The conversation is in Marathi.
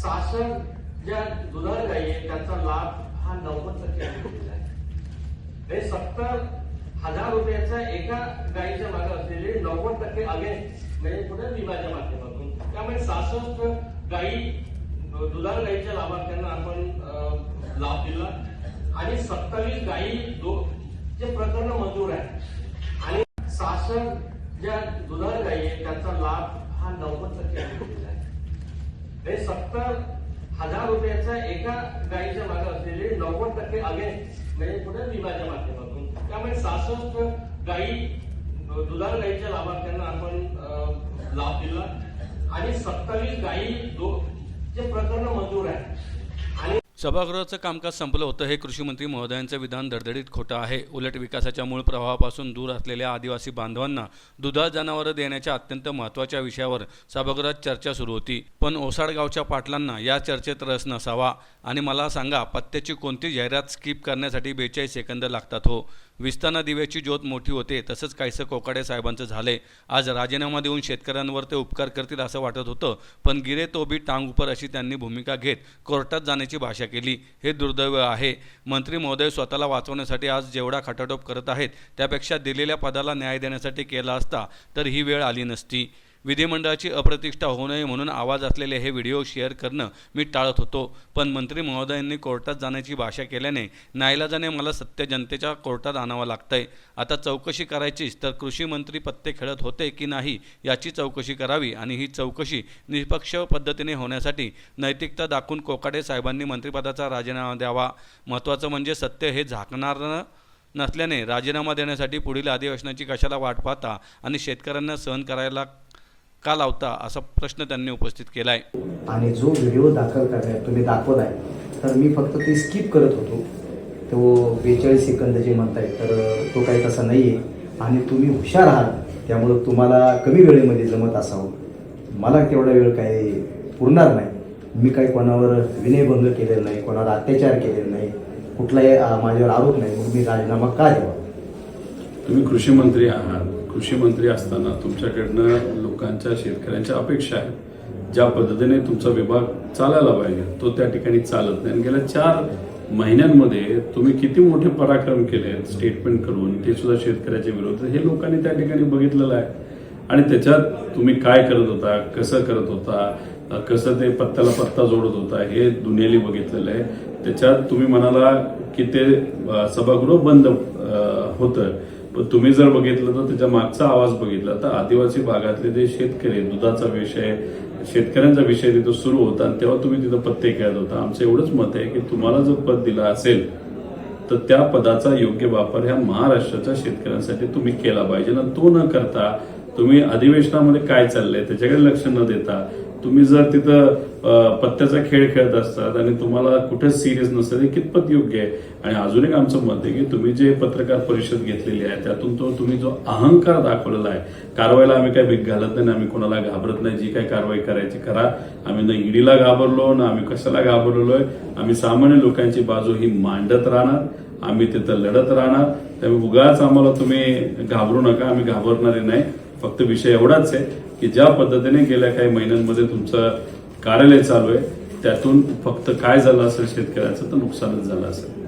शासन ज्या दुधाळ गायी आहेत त्यांचा लाभ हा नव्वद टक्के दिलेला आहे. हे सत्तर हजार रुपयाचा एका गायीच्या मागे असलेले नव्वद टक्के अगेन्स्ट म्हणजे पुढे विम्याच्या माध्यमातून. त्यामुळे सासष्ट गायी दुधाळ गायीच्या लाभार्थ्यांना आपण लाभ दिला. आणि सत्तावीस गायी दो जे प्रकरण मंजूर आहे आणि शासन ज्या दुधाळ गायी आहेत त्याचा लाभ हा नव्वद टक्के आम्ही दिलेला आहे हे सत्तर हजार रुपयाचा एका गायीच्या मागे असलेले नव्वद टक्के अगेन्स्ट म्हणजे पुढे विम्याच्या माध्यमातून. त्यामुळे सासष्ट गायी दुधार गायीच्या लाभार्थ्यांना आपण लाभ दिला. आणि सत्तावीस गायी जे प्रकरण मंजूर आहे सभागृहाचं कामकाज संपलं होतं. हे कृषी मंत्री महोदयांचं विधान दडदडीत खोटं आहे. उलट विकासाच्या मूळ प्रवाहापासून दूर असलेल्या आदिवासी बांधवांना दुधाळ जनावरं देण्याच्या अत्यंत महत्त्वाच्या विषयावर सभागृहात चर्चा सुरू होती. पण ओसाडगावच्या पाटलांना या चर्चेत रस नसावा. आणि मला सांगा पत्त्याची कोणती जाहिरात स्किप करण्यासाठी बेचाळीस सेकंद लागतात हो? विस्ताना दिव्याची ज्योत मोठी होते. तसंच काहीसं कोकाडे साहेबांचं झालंय. आज राजीनामा देऊन शेतकऱ्यांवर ते उपकार करतील असं वाटत होतं. पण गिरे तोबी टांग उपर अशी त्यांनी भूमिका घेत कोर्टात जाण्याची भाषा केली. हे दुर्दैव आहे. मंत्री महोदय स्वतःला वाचवण्यासाठी आज जेवढा खटाटोप करत आहेत त्यापेक्षा दिलेल्या पदाला न्याय देण्यासाठी केला असता तर ही वेळ आली नसती. विधिमंडळाची अप्रतिष्ठा होऊ नये म्हणून आवाज असलेले हे व्हिडिओ शेअर करणं मी टाळत होतो. पण मंत्री महोदयांनी कोर्टात जाण्याची भाषा केल्याने नाईलाजाने मला सत्य जनतेच्या कोर्टात आणावं लागतंय. आता चौकशी करायचीच तर कृषी मंत्री पत्ते खेळत होते की नाही याची चौकशी करावी आणि ही चौकशी निष्पक्ष पद्धतीने होण्यासाठी नैतिकता दाखवून कोकाटे साहेबांनी मंत्रिपदाचा राजीनामा द्यावा. महत्त्वाचं म्हणजे सत्य हे झाकणारं नसल्याने राजीनामा देण्यासाठी पुढील अधिवेशनाची कशाला वाट पाहता आणि शेतकऱ्यांना सहन करायला का लावता असा प्रश्न त्यांनी उपस्थित केला आहे आणि जो व्हिडिओ दाखल करण्यात तुम्ही दाखवत आहे तर मी फक्त ते स्किप करत होतो. तो बेचाळीस सेकंद जे म्हणताय तर तो काही तसा नाही आहे आणि तुम्ही हुशार आहात त्यामुळं तुम्हाला कमी वेळेमध्ये जमत असावं. मला तेवढा वेळ काही पुरणार नाही. मी काही कोणावर विनयभंग केलेला नाही कोणावर अत्याचार केलेला नाही कुठलाही माझ्यावर आरोप नाही मग मी राजीनामा का द्यावा? तुम्ही कृषी मंत्री आहात. कृषी मंत्री असताना तुमच्याकडनं लोकांच्या शेतकऱ्यांच्या अपेक्षा आहेत. ज्या पद्धतीने तुमचा विभाग चालायला पाहिजे तो त्या ठिकाणी चालत नाही. आणि गेल्या चार महिन्यांमध्ये तुम्ही किती मोठे पराक्रम केले स्टेटमेंट करून ते सुद्धा शेतकऱ्याच्या विरोध हे लोकांनी त्या ठिकाणी बघितलेलं आहे. आणि त्याच्यात तुम्ही काय करत होता कसं करत होता कसं ते पत्त्याला पत्ता जोडत होता हे दुनियाली बघितलेलं आहे. त्याच्यात तुम्ही म्हणाला की ते सभागृह बंद होतं. पण तुम्ही जर बघितलं तर त्याच्या मागचा आवाज बघितला तर आदिवासी भागातले जे शेतकरी दुधाचा विषय शेतकऱ्यांचा विषय तिथं सुरू होता आणि तेव्हा तुम्ही तिथं पत्ते खेळत होता. आमचं एवढंच मत आहे की तुम्हाला जर पद दिलं असेल तर त्या पदाचा योग्य वापर ह्या महाराष्ट्राच्या शेतकऱ्यांसाठी तुम्ही केला पाहिजे. आणि तो न करता तुम्ही अधिवेशनामध्ये काय चाललंय त्याच्याकडे लक्ष न देता तुम्ही जर तिथं पत्त्याचा खेळ खेळत असतात आणि तुम्हाला कुठेच सिरियस नसतं हे कितपत योग्य आहे? आणि अजून एक आमचं मत आहे की तुम्ही जे पत्रकार परिषद घेतलेली आहे त्यातून तो तुम्ही जो अहंकार दाखवलेला आहे कारवाईला आम्ही काय भीक घालत नाही आम्ही कोणाला घाबरत नाही जी काय कारवाई करायची करा. आम्ही ना ईडीला घाबरलो ना आम्ही कशाला घाबरलोय? आम्ही सामान्य लोकांची बाजू ही मांडत राहणार आम्ही तिथं लढत राहणार. त्यामुळे उगाच आम्हाला तुम्ही घाबरू नका आम्ही घाबरणारे नाही. फक्त विषय एवढाच आहे. की ज्या पद्धतीने गेल्या काही महिन्यांमध्ये तुमचं कार्यालय चालू आहे त्यातून फक्त काय झालं असेल शेतकऱ्याचं तर नुकसानच झालं असेल.